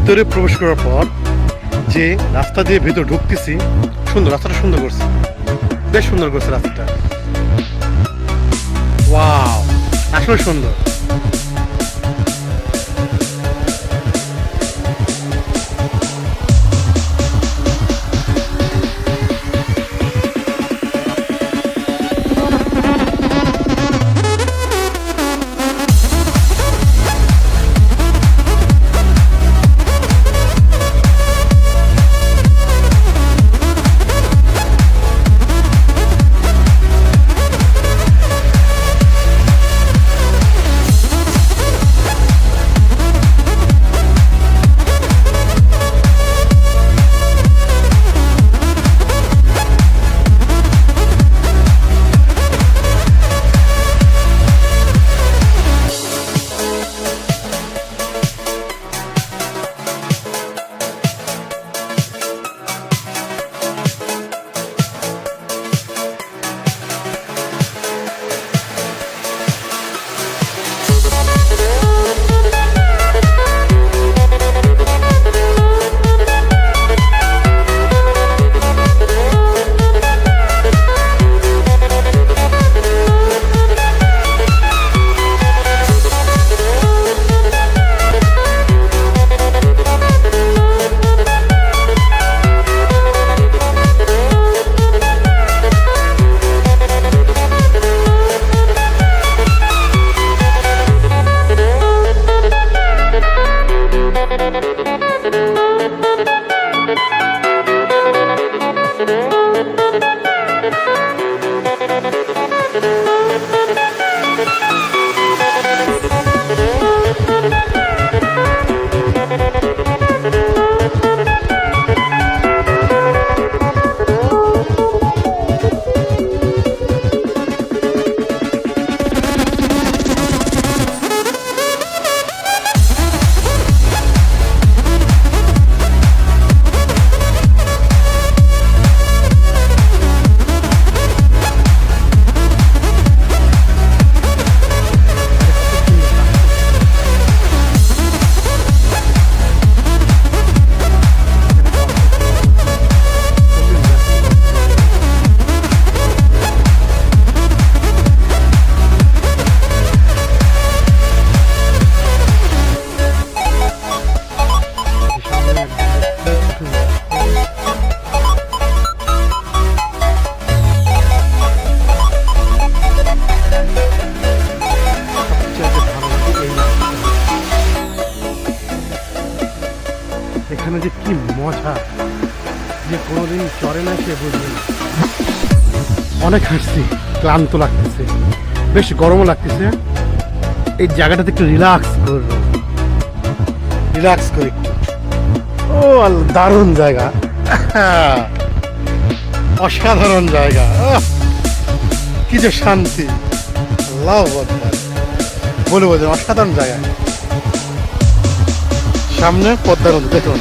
ভিতরে প্রবেশ করার পর যে রাস্তা দিয়ে ভেতরে ঢুকতেছি, সুন্দর, রাস্তাটা সুন্দর করছে। বেশ সুন্দর করছে রাস্তাটা। ওয়াও, আসলে সুন্দর। Thank you. এখানে যে কি মজা, যে কোনোদিন চরে না সে বুঝবে অনেক হাসছি, ক্লান্ত লাগতেছে, বেশ গরমও লাগতেছে। এই জায়গাটাতে একটু রিল্যাক্স করব। রিল্যাক্স করি ও দারুণ জায়গা। অসাধারণ জায়গা। কি যে শান্তি। বলব যে অসাধারণ জায়গা। সামনে পদ্মা নদী, দেখুন।